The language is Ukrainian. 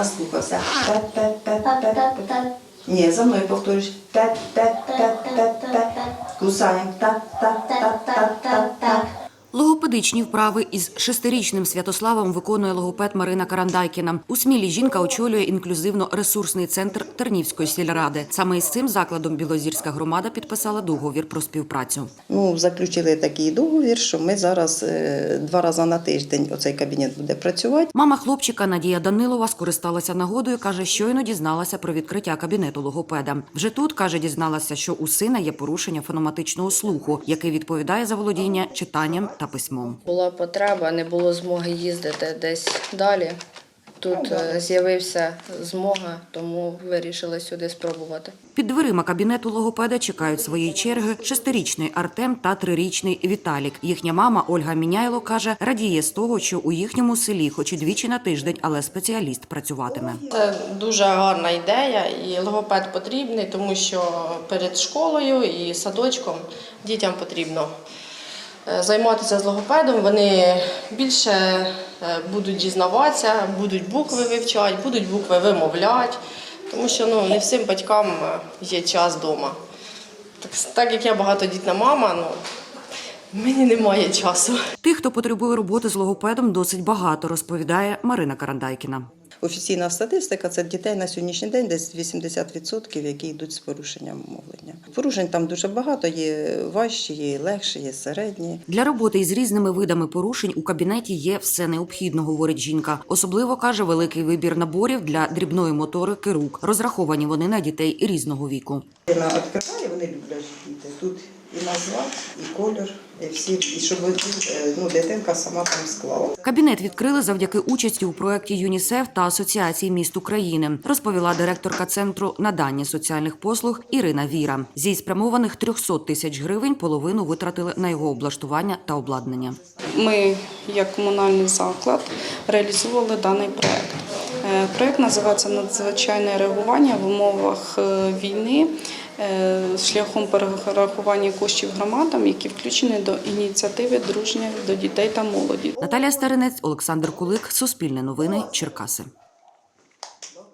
наслухався. Пе-пе-пе-пе-пе. Ні, за мною повторюєш. Та-та-та-та-та. Логопедичні вправи із шестирічним Святославом виконує логопед Марина Карандайкіна. У Смілі жінка очолює інклюзивно-ресурсний центр Тернівської сільради. Саме із цим закладом Білозірська громада підписала договір про співпрацю. Ну, заключили такий договір, що ми зараз е, два рази на тиждень оцей кабінет буде працювати. Мама хлопчика Надія Данилова скористалася нагодою. каже, щойно дізналася про відкриття кабінету логопеда. Вже тут каже, дізналася, що у сина є порушення фонематичного слуху, який відповідає за володіння читанням та письмом. Була потреба, не було змоги їздити десь далі. Тут е, з'явився змога, тому вирішили сюди спробувати. Під дверима кабінету логопеда чекають своєї черги шестирічний Артем та трирічний Віталік. Їхня мама Ольга Міняйло каже, радіє з того, що у їхньому селі, хоч і двічі на тиждень, але спеціаліст працюватиме. Це дуже гарна ідея, і логопед потрібний, тому що перед школою і садочком дітям потрібно займатися з логопедом. Вони більше е, будуть дізнаватися, будуть букви вивчати, будуть букви вимовляти, тому що ну, не всім батькам е, є час вдома. Так, так як я багатодітна мама, ну, мені немає часу. Тих, хто потребує роботи з логопедом, досить багато, розповідає Марина Карандайкіна. Офіційна статистика це дітей на сьогоднішній день десь 80%, які йдуть з порушенням мовлення. Порушень там дуже багато, є важчі, є легші, є середні. Для роботи із різними видами порушень у кабінеті є все необхідно, говорить жінка. Особливо каже великий вибір наборів для дрібної моторики рук. Розраховані вони на дітей різного віку. Вона відкриває, вони люблять діти. Тут і назва, і колір, і всі, і щоб е, ну, дитинка сама там склала. Кабінет відкрили завдяки участі у проєкті ЮНІСЕФ та Асоціації міст України, розповіла директорка центру надання соціальних послуг Ірина Віра. Зі спрямованих 300 тисяч гривень половину витратили на його облаштування та обладнання. Ми, як комунальний заклад, реалізовували даний проект. Е, Проект називається Надзвичайне реагування в умовах е, війни шляхом перерахування коштів громадам, які включені до ініціативи дружня до дітей та молоді. Наталія Старинець, Олександр Кулик, Суспільне новини, Черкаси.